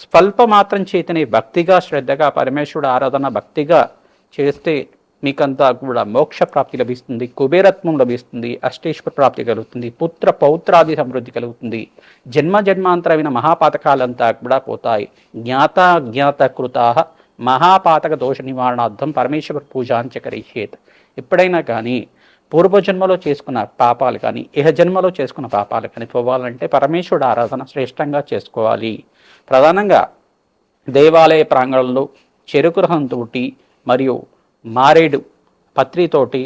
స్వల్ప మాత్రం చేతనే భక్తిగా శ్రద్ధగా పరమేశ్వరుడు ఆరాధన భక్తిగా చేస్తే మీకంతా కూడా మోక్ష ప్రాప్తి లభిస్తుంది కుబేరత్వం లభిస్తుంది అష్టేశ్వర ప్రాప్తి కలుగుతుంది పుత్ర పౌత్రాది సమృద్ధి కలుగుతుంది. జన్మ జన్మాంతరమైన మహాపాతకాలంతా కూడా పోతాయి. జ్ఞాత జ్ఞాత కృతా మహాపాతక దోష నివారణార్థం పరమేశ్వర పూజాంచ కరిష్యేత్ ఎప్పుడైనా కానీ పూర్వజన్మలో చేసుకున్న పాపాలు కానీ ఇహ జన్మలో చేసుకున్న పాపాలు కానీ పోవాలంటే పరమేశ్వరుడు ఆరాధన శ్రేష్టంగా చేసుకోవాలి. ప్రధానంగా దేవాలయ ప్రాంగణంలో చెరుకు రహంతోటి మరియు మారేడు పత్రితోటి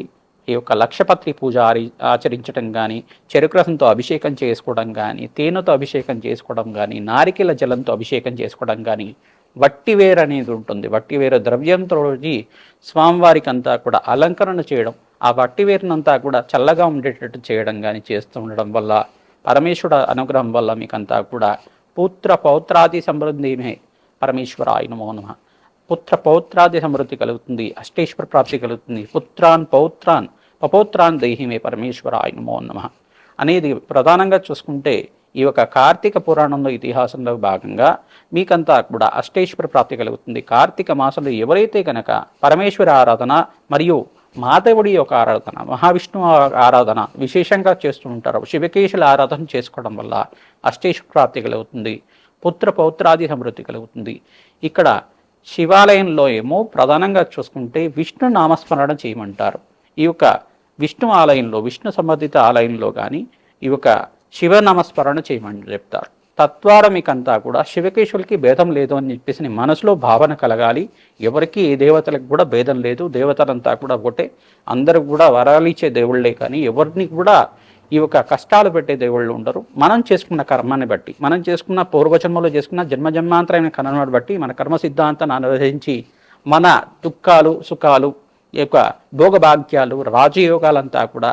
ఈ యొక్క లక్షపత్రి పూజ ఆరి- ఆచరించడం కానీ చెరుకు రసంతో అభిషేకం చేసుకోవడం కానీ తేనెతో అభిషేకం చేసుకోవడం కానీ నారికెల జలంతో అభిషేకం చేసుకోవడం కానీ వట్టివేరు అనేది ఉంటుంది. వట్టివేరు ద్రవ్యంతో స్వామివారికి అంతా కూడా అలంకరణ చేయడం ఆ వట్టివేరునంతా కూడా చల్లగా ఉండేటట్టు చేయడం కానీ చేస్తూ ఉండడం వల్ల పరమేశ్వరుడు అనుగ్రహం వల్ల మీకంతా కూడా పుత్ర పౌత్రాది సమృద్ధిమే పరమేశ్వర ఆయన నమః పుత్ర పౌత్రాది సమృద్ధి కలుగుతుంది అష్టేశ్వర ప్రాప్తి కలుగుతుంది. పుత్రాన్ పౌత్రాన్ పపౌత్రాన్ దేహిమే పరమేశ్వర ఆయన నమ. అనేది ప్రధానంగా చూసుకుంటే ఈ యొక్క కార్తీక పురాణంలో ఇతిహాసంలో భాగంగా మీకంతా కూడా అష్టేశ్వర ప్రాప్తి కలుగుతుంది. కార్తీక మాసంలో ఎవరైతే కనుక పరమేశ్వర ఆరాధన మరియు మాధవుడి యొక్క ఆరాధన మహావిష్ణు ఆరాధన విశేషంగా చేస్తూ ఉంటారు శివకేశుల ఆరాధన చేసుకోవడం వల్ల అష్టేశ్వర ప్రాప్తి కలుగుతుంది. పుత్ర పౌత్రాది సమృద్ధి కలుగుతుంది. ఇక్కడ శివాలయంలో ఏమో ప్రధానంగా చూసుకుంటే విష్ణు నామస్మరణ చేయమంటారు. ఈ యొక్క విష్ణు ఆలయంలో విష్ణు సంబంధిత ఆలయంలో కానీ ఈ యొక్క శివనామస్మరణ చేయమని చెప్తారు. తద్వారా మీకంతా కూడా శివకేశవులకి భేదం లేదు అని చెప్పేసి నీ మనసులో భావన కలగాలి. ఎవరికి ఏ దేవతలకు కూడా భేదం లేదు. దేవతలంతా కూడా ఒకటే. అందరూ కూడా వరాలు ఇచ్చే దేవుళ్ళే కానీ ఎవరిని కూడా ఈ యొక్క కష్టాలు పెట్టే దేవుళ్ళు ఉండరు. మనం చేసుకున్న కర్మాన్ని బట్టి మనం చేసుకున్న పూర్వజన్మలో చేసుకున్న జన్మ జన్మాంతరమైన కర్మను బట్టి మన కర్మ సిద్ధాంతాన్ని అనువదించి మన దుఃఖాలు సుఖాలు ఈ యొక్క భోగభాగ్యాలు రాజయోగాలంతా కూడా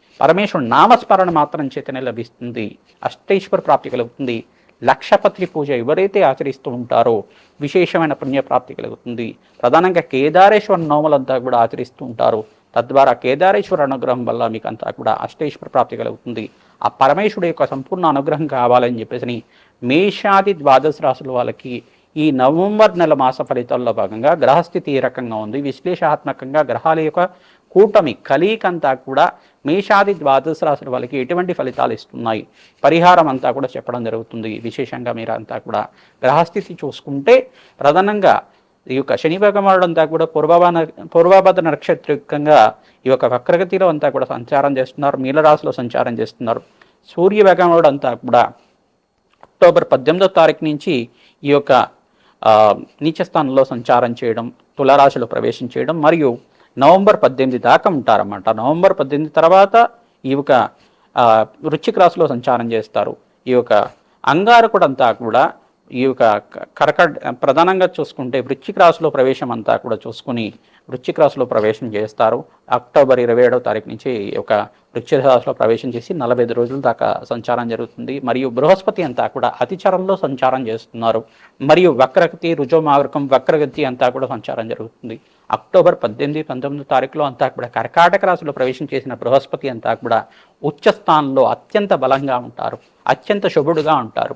పరమేశ్వరుడు నామస్మరణ మాత్రం చేతనే లభిస్తుంది. అష్టేశ్వర ప్రాప్తి కలుగుతుంది. లక్షపత్రి పూజ ఎవరైతే ఆచరిస్తూ ఉంటారో విశేషమైన పుణ్యప్రాప్తి కలుగుతుంది. ప్రధానంగా కేదారేశ్వర నోములంతా కూడా ఆచరిస్తూ ఉంటారు. తద్వారా కేదారేశ్వర అనుగ్రహం వల్ల మీకు అంతా కూడా అష్టేశ్వర ప్రాప్తి కలుగుతుంది. ఆ పరమేశ్వరుడు యొక్క సంపూర్ణ అనుగ్రహం కావాలని చెప్పేసి మేషాది ద్వాదశ రాశుల వాళ్ళకి ఈ నవంబర్ నెల మాస ఫలితాల్లో భాగంగా గ్రహస్థితి ఏ రకంగా ఉంది? విశ్లేషాత్మకంగా గ్రహాల యొక్క కూటమి కలీకంతా కూడా మేషాది ద్వాదశ రాశుల వాళ్ళకి ఎటువంటి ఫలితాలు ఇస్తున్నాయి? పరిహారం అంతా కూడా చెప్పడం జరుగుతుంది. విశేషంగా మీరు అంతా కూడా గ్రహస్థితి చూసుకుంటే ప్రధానంగా ఈ యొక్క శని భగవానుడు అంతా కూడా పూర్వభాన పూర్వభద్ర నక్షత్రికంగా ఈ యొక్క వక్రగతిలో అంతా కూడా సంచారం చేస్తున్నారు. మీలరాశిలో సంచారం చేస్తున్నారు. సూర్య భగవానుడు అంతా కూడా అక్టోబర్ పద్దెనిమిదో తారీఖు నుంచి ఈ యొక్క నీచస్థానంలో నీచ స్థానంలో సంచారం చేయడం తులారాశిలో ప్రవేశం చేయడం మరియు నవంబర్ పద్దెనిమిది దాకా ఉంటారన్నమాట. నవంబర్ పద్దెనిమిది తర్వాత ఈ యొక్క ఆ, వృశ్చిక రాశిలో సంచారం చేస్తారు. ఈ యొక్క అంగారకుడంతా కూడా ఈ యొక్క కర్కట ప్రధానంగా చూసుకుంటే వృశ్చిక రాశిలో ప్రవేశం అంతా కూడా చూసుకుని వృశ్చిక రాశిలో ప్రవేశం చేస్తారు. అక్టోబర్ ఇరవై ఏడవ తారీఖు నుంచి ఒక యొక్క వృశ్చిక రాశిలో ప్రవేశం చేసి నలభై ఐదు రోజుల దాకా సంచారం జరుగుతుంది. మరియు బృహస్పతి అంతా కూడా అతిచరంలో సంచారం చేస్తున్నారు. మరియు వక్రగతి రుజోమార్గం వక్రగతి అంతా కూడా సంచారం జరుగుతుంది. అక్టోబర్ పద్దెనిమిది పంతొమ్మిది తారీఖులో అంతా కూడా కర్కాటక రాశిలో ప్రవేశం చేసిన బృహస్పతి అంతా కూడా ఉచ్చ స్థానంలో అత్యంత బలంగా ఉంటారు. అత్యంత శుభుడుగా ఉంటారు.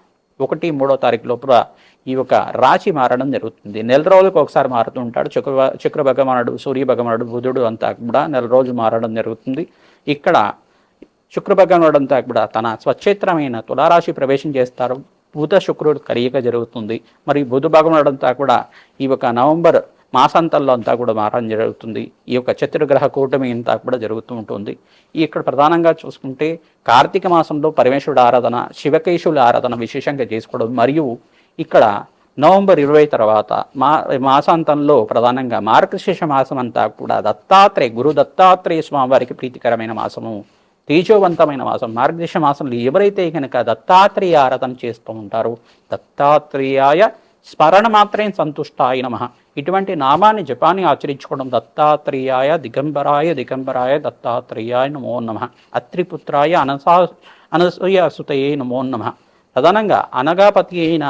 ఒకటి మూడో తారీఖు లోపల ఈ యొక్క రాశి మారడం జరుగుతుంది. నెల రోజులకు ఒకసారి మారుతూ ఉంటాడు. శుక్ర చక్ర భగవానుడు సూర్య భగవానుడు బుధుడు అంతా కూడా నెల రోజులు మారడం జరుగుతుంది. ఇక్కడ శుక్ర భగవానుడు అంతా కూడా తన స్వచ్ఛేత్రమైన తులారాశి ప్రవేశం చేస్తారు. బుధ శుక్రుడు కలియక జరుగుతుంది. మరి బుధ భగవానుడు అంతా కూడా ఈ యొక్క నవంబర్ మాసాంతంలో అంతా కూడా మారడం జరుగుతుంది. ఈ యొక్క చతుర్గ్రహ కూటమి అంతా కూడా జరుగుతూ ఉంటుంది. ఇక్కడ ప్రధానంగా చూసుకుంటే కార్తీక మాసంలో పరమేశ్వరుడు ఆరాధన శివకేశవుల ఆరాధన విశేషంగా చేసుకోవడం మరియు ఇక్కడ నవంబర్ ఇరవై తర్వాత మా మాసాంతంలో ప్రధానంగా మార్గశీర్ష మాసం అంతా కూడా దత్తాత్రేయ గురు దత్తాత్రేయ స్వామివారికి ప్రీతికరమైన మాసము తేజోవంతమైన మాసం మార్గశీర్ష మాసంలో ఎవరైతే కనుక దత్తాత్రేయ ఆరాధన చేస్తూ ఉంటారో దత్తాత్రేయాయ స్మరణ మాత్రం సంతుష్టాయ నమ. ఇటువంటి నామాన్ని జపాన్ని ఆచరించుకోవడం దత్తాత్రేయాయ దిగంబరాయ దిగంబరాయ దత్తాత్రేయాయ నమో నమ. అత్రిపుత్రాయ అనసా అనసూయ సుతయే నమో నమ. ప్రధానంగా అనగాపతి అయిన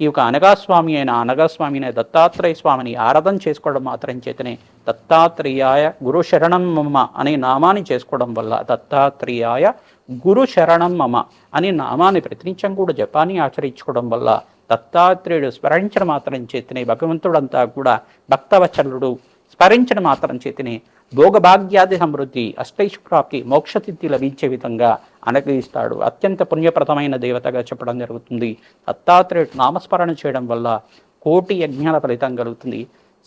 ఈ యొక్క అనగాస్వామి అయిన అనగాస్వామి అయిన దత్తాత్రేయ స్వామిని ఆరాధన చేసుకోవడం మాత్రం చేతనే దత్తాత్రేయాయ గురు శరణం మమ అనే నామాన్ని చేసుకోవడం వల్ల దత్తాత్రేయాయ గురు శరణం మమ అనే నామాన్ని ప్రతినిత్యం కూడా జపాన్ని ఆచరించుకోవడం వల్ల దత్తాత్రేయుడు స్మరించడం మాత్రం చేతనే భగవంతుడంతా కూడా భక్తవచనుడు స్మరించడం మాత్రం చేతిని భోగభాగ్యాది సమృద్ధి అష్టైష్ప్రాప్తి మోక్షతిథి లభించే విధంగా అనుగ్రహిస్తాడు. అత్యంత పుణ్యప్రదమైన దేవతగా చెప్పడం జరుగుతుంది. దత్తాత్రేయుడు నామస్మరణ చేయడం వల్ల కోటి యజ్ఞాల ఫలితం కలుగుతుంది.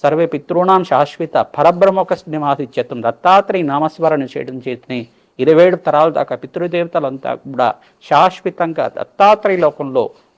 సర్వే పితృణాం శాశ్వత పరబ్రహ్మక నివాసిత్యత్వం దత్తాత్రేయ నామస్మరణ చేయడం చేతిని ఇరవై ఏడు తరాల దాకా పితృదేవతలంతా కూడా శాశ్వతంగా దత్తాత్రేయ లోకంలో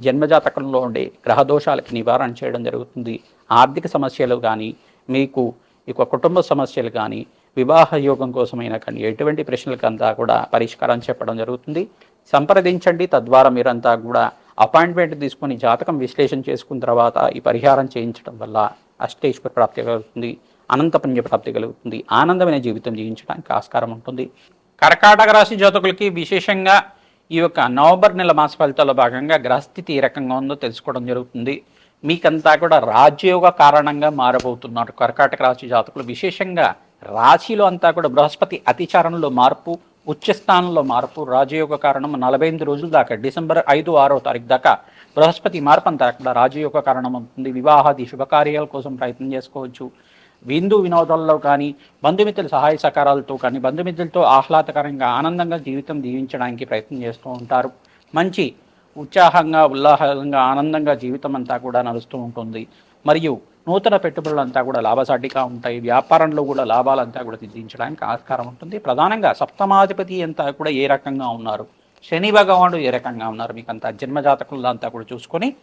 జన్మజాతకంలో ఉండే గ్రహదోషాలకి నివారణ చేయడం జరుగుతుంది. ఆర్థిక సమస్యలు కానీ మీకు ఇక కుటుంబ సమస్యలు కానీ వివాహ యోగం కోసమైనా కానీ ఎటువంటి ప్రశ్నలకంతా కూడా పరిష్కారం చెప్పడం జరుగుతుంది. సంప్రదించండి. తద్వారా మీరంతా కూడా అపాయింట్మెంట్ తీసుకొని జాతకం విశ్లేషణ చేసుకున్న తర్వాత ఈ పరిహారం చేయించడం వల్ల అష్టేశ్వర ప్రాప్తి కలుగుతుంది. అనంత పుణ్య ప్రాప్తి కలుగుతుంది. ఆనందమైన జీవితం జీవించడానికి ఆస్కారం ఉంటుంది. కర్కాటక రాశి జాతకులకి విశేషంగా ఈ యొక్క నవంబర్ నెల మాస ఫలితాల్లో భాగంగా గ్రహస్థితి ఏ రకంగా ఉందో తెలుసుకోవడం జరుగుతుంది. మీకంతా కూడా రాజయోగ కారణంగా మారబోతున్నారు. కర్కాటక రాశి జాతకులు విశేషంగా రాశిలో అంతా కూడా బృహస్పతి అతిచారణలో మార్పు ఉచ్చస్థానంలో మార్పు రాజయోగ కారణం నలభై ఎనిమిది రోజుల దాకా డిసెంబర్ ఐదు ఆరో తారీఖు దాకా బృహస్పతి మార్పు అంతా కూడా రాజయోగ కారణం అవుతుంది. వివాహాది శుభకార్యాల కోసం ప్రయత్నం చేసుకోవచ్చు. విందు వినోదాల్లో కానీ బంధుమిత్రుల సహాయ సహకారాలతో కానీ బంధుమిత్రులతో ఆహ్లాదకరంగా ఆనందంగా జీవితం జీవించడానికి ప్రయత్నం చేస్తూ ఉంటారు. మంచి ఉత్సాహంగా ఉల్లాసంగా ఆనందంగా జీవితం అంతా కూడా నడుస్తూ ఉంటుంది. మరియు నూతన పెట్టుబడులంతా కూడా లాభసాటిగా ఉంటాయి. వ్యాపారంలో కూడా లాభాలంతా కూడా సిద్ధించడానికి ఆస్కారం ఉంటుంది. ప్రధానంగా సప్తమాధిపతి అంతా కూడా ఏ రకంగా ఉన్నారు? శని భగవానుడు ఏ రకంగా ఉన్నారు? మీకు అంతా జన్మజాతకులంతా కూడా చూసుకొని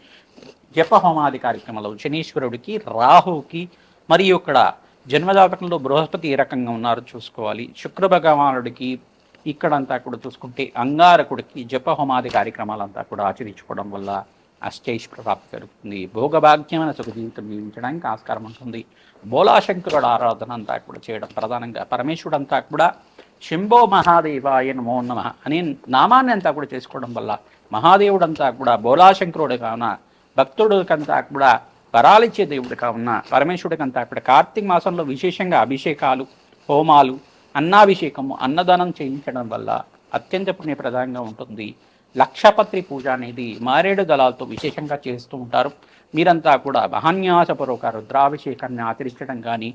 జపహోమాది కార్యక్రమంలో శనీశ్వరుడికి రాహుకి మరియు ఇక్కడ జన్మజాతకంలో బృహస్పతి ఏ రకంగా ఉన్నారో చూసుకోవాలి. శుక్ర భగవానుడికి ఇక్కడంతా కూడా చూసుకుంటే అంగారకుడికి జపహోమాది కార్యక్రమాలంతా కూడా ఆచరించుకోవడం వల్ల అష్టైశ్వర ప్రాప్తి జరుగుతుంది. భోగభాగ్యమైన సుఖ జీవితం జీవించడానికి ఆస్కారం ఉంటుంది. బోలాశంకరుడు ఆరాధన అంతా కూడా చేయడం ప్రధానంగా. పరమేశ్వరుడు అంతా కూడా శంభో మహాదేవాయ నమో నమ అనే నామాన్ని అంతా కూడా చేసుకోవడం వల్ల మహాదేవుడంతా కూడా బోలాశంకరుడు కావున భక్తుడికంతా కూడా వరాలిచ్చే దేవుడు కావున పరమేశ్వరుడికంతా కూడా కార్తీక మాసంలో విశేషంగా అభిషేకాలు హోమాలు అన్నాభిషేకము అన్నదానం చేయించడం వల్ల అత్యంత పుణ్యప్రదంగా ఉంటుంది. లక్షపత్రి పూజ అనేది మారేడు దళాలతో విశేషంగా చేస్తూ ఉంటారు. మీరంతా కూడా మహాన్యాసపూర్వక రుద్రాభిషేకాన్ని ఆచరించడం కానీ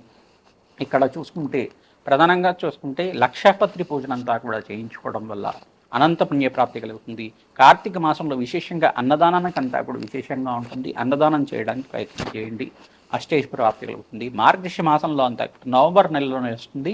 ఇక్కడ చూసుకుంటే ప్రధానంగా చూసుకుంటే లక్షపత్రి పూజనంతా కూడా చేయించుకోవడం వల్ల అనంత పుణ్యప్రాప్తి కలుగుతుంది. కార్తీక మాసంలో విశేషంగా అన్నదానానికంతా కూడా విశేషంగా ఉంటుంది. అన్నదానం చేయడానికి ప్రయత్నం చేయండి. అష్టేశ్వర ప్రాప్తి కలుగుతుంది. మార్గశిర మాసంలో అంతా నవంబర్ నెలలోనే వస్తుంది.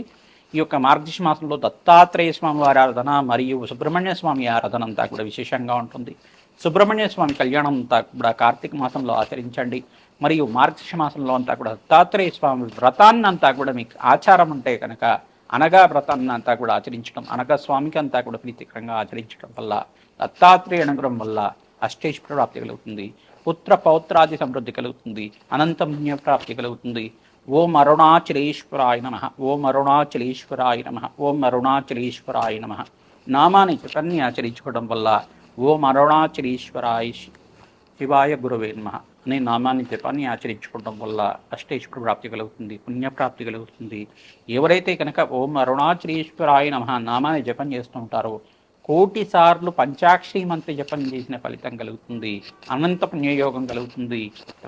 ఈ యొక్క మార్గశిర మాసంలో దత్తాత్రేయ స్వామి వారి ఆరాధన మరియు సుబ్రహ్మణ్య స్వామి ఆరాధన అంతా కూడా విశేషంగా ఉంటుంది. సుబ్రహ్మణ్య స్వామి కళ్యాణం అంతా కూడా కార్తీక మాసంలో ఆచరించండి. మరియు మార్గశిర మాసంలో అంతా కూడా దత్తాత్రేయ స్వామి వ్రతాన్ని అంతా కూడా మీకు ఆచారం ఉంటే కనుక అనగా వ్రతాన్ని అంతా కూడా ఆచరించడం అనగా స్వామికి అంతా కూడా ప్రీతికరంగా ఆచరించడం వల్ల దత్తాత్రేయ అనుగ్రహం వల్ల అష్టేశ్వర ప్రాప్తి కలుగుతుంది. పుత్ర పౌత్రాది సమృద్ధి కలుగుతుంది. అనంత ప్రాప్తి కలుగుతుంది. ఓం అరుణాచలేశ్వరాయ నమ. ఓం అరుణాచలేశ్వరాయ నమ. ఓం అరుణాచలేశ్వరాయ నమ. నామాన్ని జపాన్ని ఆచరించుకోవడం వల్ల ఓం అరుణాచలేశ్వరాయ శివాయ గురువే నమ. అనే నామాన్ని జపాన్ని ఆచరించుకోవడం వల్ల అష్టేశ్వర ప్రాప్తి కలుగుతుంది పుణ్యప్రాప్తి కలుగుతుంది. ఎవరైతే కనుక ఓం అరుణాచలేశ్వరాయ నమ నామాన్ని జపం చేస్తూ ఉంటారో కోటి సార్లు మంత్రి జపం చేసిన ఫలితం కలుగుతుంది అనంత పుణ్యయోగం కలుగుతుంది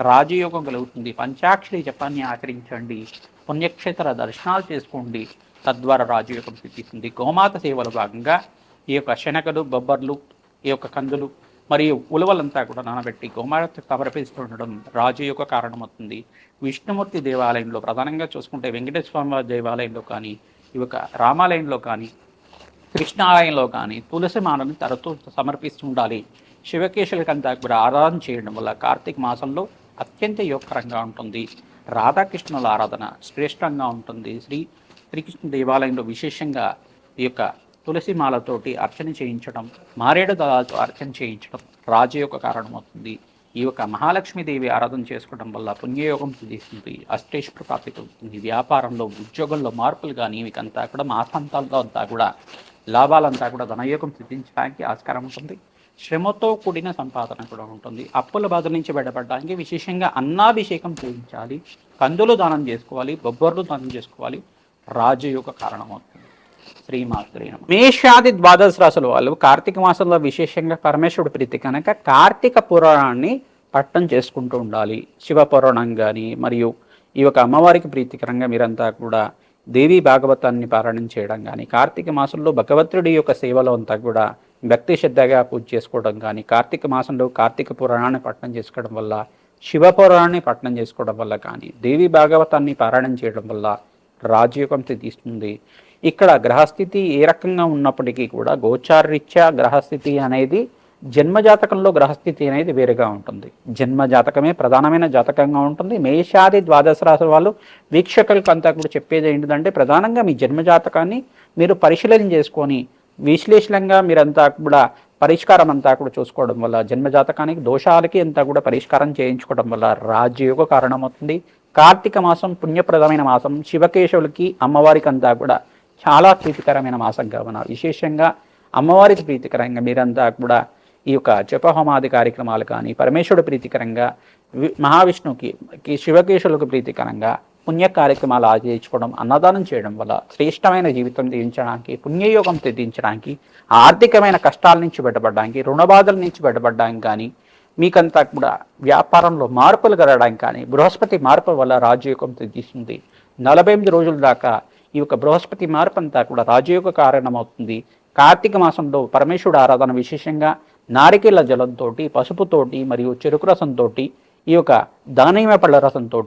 రాజయోగం కలుగుతుంది. పంచాక్షరి జపాన్ని ఆచరించండి పుణ్యక్షేత్ర దర్శనాలు చేసుకోండి. తద్వారా రాజయోగం సిద్ధిస్తుంది. గోమాత సేవలో భాగంగా ఈ యొక్క శనగలు బొబ్బర్లు ఈ యొక్క కందులు మరియు ఉలవలంతా కూడా నానబెట్టి గోమాత సమర్పిస్తూ ఉండడం యొక్క కారణమవుతుంది. విష్ణుమూర్తి దేవాలయంలో ప్రధానంగా చూసుకుంటే వెంకటేశ్వర స్వామి దేవాలయంలో కానీ ఈ యొక్క రామాలయంలో కానీ కృష్ణాలయంలో కానీ తులసి మాలను తరచూ సమర్పిస్తుండాలి శివకేశులకంతా కూడా ఆరాధన చేయడం వల్ల కార్తీక మాసంలో అత్యంత యోగకరంగా ఉంటుంది. రాధాకృష్ణుల ఆరాధన శ్రేష్టంగా ఉంటుంది. శ్రీ శ్రీకృష్ణ దేవాలయంలో విశేషంగా ఈ యొక్క తులసి మాలతోటి అర్చన చేయించడం మారేడు దళాలతో అర్చన చేయించడం రాజయోగ కారణమవుతుంది. ఈ యొక్క మహాలక్ష్మీదేవి ఆరాధన చేసుకోవడం వల్ల పుణ్యయోగం సిద్ధిస్తుంది అష్టేశ్వర ప్రాప్తి కలుగుతుంది. వ్యాపారంలో ఉద్యోగంలో మార్పులు కానీ మీకంతా కూడా మాసాంతాలతో అంతా కూడా లాభాలంతా కూడా ధనయోగం సిద్ధించడానికి ఆస్కారం ఉంటుంది. శ్రమతో కూడిన సంపాదన కూడా ఉంటుంది. అప్పుల బాధ నుంచి బయటపడడానికి విశేషంగా అన్నాభిషేకం చేయించాలి. కందులు దానం చేసుకోవాలి బొబ్బర్లు దానం చేసుకోవాలి. రాజయోగ కారణమవుతుంది. శ్రీమాత్రే మేషాది ద్వాదశ రాసుల వాళ్ళు కార్తీక మాసంలో విశేషంగా పరమేశ్వరుడు ప్రీతి కనుక కార్తీక పురాణాన్ని పట్టం చేసుకుంటూ ఉండాలి. శివ పురాణం కానీ మరియు ఈ యొక్క అమ్మవారికి ప్రీతికరంగా మీరంతా కూడా దేవీ భాగవతాన్ని పారాయణం చేయడం కానీ కార్తీక మాసంలో భగవంతుడి యొక్క సేవలో అంతా కూడా భక్తి శ్రద్ధగా పూజ చేసుకోవడం కానీ కార్తీక మాసంలో కార్తీక పురాణాన్ని పట్టణం చేసుకోవడం వల్ల శివ పురాణాన్ని చేసుకోవడం వల్ల కానీ దేవి భాగవతాన్ని పారాయణం చేయడం వల్ల రాజయోగం తీస్తుంది ఇక్కడ గ్రహస్థితి ఏ రకంగా ఉన్నప్పటికీ కూడా గోచారరీత్యా గ్రహస్థితి అనేది జన్మజాతకంలో గ్రహస్థితి అనేది వేరుగా ఉంటుంది. జన్మ జాతకమే ప్రధానమైన జాతకంగా ఉంటుంది. మేషాది ద్వాదశ రాశి వాళ్ళు వీక్షకులకు అంతా కూడా చెప్పేది ఏంటిదంటే ప్రధానంగా మీ జన్మ జాతకాన్ని మీరు పరిశీలన చేసుకొని విశ్లేషణంగా మీరంతా కూడా పరిష్కారం అంతా కూడా చూసుకోవడం వల్ల జన్మజాతకానికి దోషాలకి అంతా కూడా పరిష్కారం చేయించుకోవడం వల్ల రాజయోగ కారణమవుతుంది. కార్తీక మాసం పుణ్యప్రదమైన మాసం శివకేశవులకి అమ్మవారికి అంతా కూడా చాలా ప్రీతికరమైన మాసం ఉన్నారు విశేషంగా అమ్మవారికి ప్రీతికరంగా మీరంతా కూడా ఈ యొక్క జపహోమాది కార్యక్రమాలు కానీ పరమేశ్వరుడు ప్రీతికరంగా వి- మహావిష్ణువుకి శివకేశులకు ప్రీతికరంగా పుణ్య కార్యక్రమాలు ఆచరించుకోవడం అన్నదానం చేయడం వల్ల శ్రేష్టమైన జీవితం తీయించడానికి పుణ్యయోగం తెదించడానికి ఆర్థికమైన కష్టాల నుంచి బయటపడడానికి రుణబాధల నుంచి బయటపడడానికి కానీ మీకంతా కూడా వ్యాపారంలో మార్పులు కలగడానికి కానీ బృహస్పతి మార్పు వల్ల రాజయోగం తెద్దిస్తుంది నలభై ఎనిమిది రోజుల దాకా ఈ యొక్క బృహస్పతి మార్పు అంతా కూడా రాజయోగ కారణమవుతుంది. కార్తీక మాసంలో పరమేశ్వరుడు ఆరాధన విశేషంగా నారికేళ్ళ జలంతో పసుపుతోటి మరియు చెరుకు రసంతో ఈ యొక్క దానిమ్మ పళ్ళ రసంతో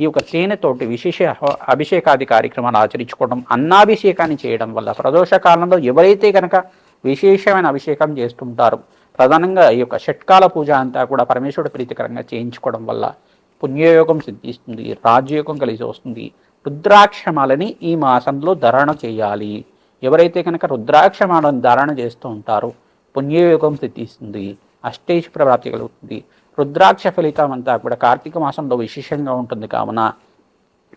ఈ యొక్క తేనెతోటి విశేష అభిషేకాది కార్యక్రమాలు ఆచరించుకోవడం అన్నాభిషేకాన్ని చేయడం వల్ల ప్రదోష కాలంలో ఎవరైతే కనుక విశేషమైన అభిషేకం చేస్తుంటారో ప్రధానంగా ఈ యొక్క షట్కాల పూజ అంతా కూడా పరమేశ్వరుడు ప్రీతికరంగా చేయించుకోవడం వల్ల పుణ్యయోగం సిద్ధిస్తుంది రాజయోగం కలిసి వస్తుంది. రుద్రాక్షమాలని ఈ మాసంలో ధారణ చేయాలి. ఎవరైతే కనుక రుద్రాక్షమాలను ధారణ చేస్తూ ఉంటారో పుణ్యయోగం సిద్ధిస్తుంది అష్టేష్ ప్రాప్తి కలుగుతుంది. రుద్రాక్ష ఫలితం అంతా కూడా కార్తీక మాసంలో విశేషంగా ఉంటుంది కావున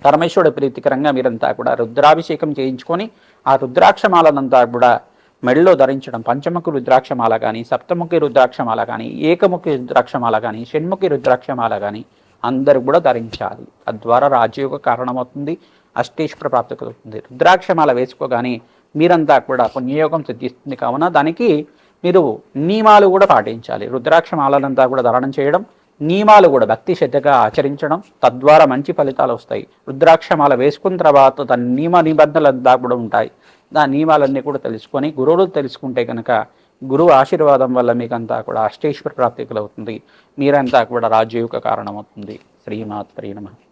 పరమేశ్వరుడు ప్రీతికరంగా మీరంతా కూడా రుద్రాభిషేకం చేయించుకొని ఆ రుద్రాక్షమాలనంతా కూడా మెడలో ధరించడం పంచముఖి రుద్రాక్షమాల కానీ సప్తముఖి రుద్రాక్షమాల కానీ ఏకముఖి రుద్రాక్షమాల కానీ షణ్ముఖి రుద్రాక్షమాల కానీ అందరూ కూడా ధరించాలి. తద్వారా రాజయోగ కారణమవుతుంది అష్టేశ్వర ప్రాప్తి కలుగుతుంది. రుద్రాక్షమాల వేసుకోగానే మీరంతా కూడా పుణ్యయోగం సిద్ధిస్తుంది. కావున దానికి మీరు నియమాలు కూడా పాటించాలి. రుద్రాక్షమాలనంతా కూడా ధారణం చేయడం నియమాలు కూడా భక్తి శ్రద్ధగా ఆచరించడం తద్వారా మంచి ఫలితాలు వస్తాయి. రుద్రాక్షమాల వేసుకున్న తర్వాత దాని నియమ నిబంధనలు అంతా కూడా ఉంటాయి. దాని నియమాలన్నీ కూడా తెలుసుకొని గురువులు తెలుసుకుంటే కనుక గురువు ఆశీర్వాదం వల్ల మీకంతా కూడా అష్టేశ్వర ప్రాప్తి కలుగుతుంది. మీరంతా కూడా రాజయోగ కారణమవుతుంది. శ్రీమాత్ నమ.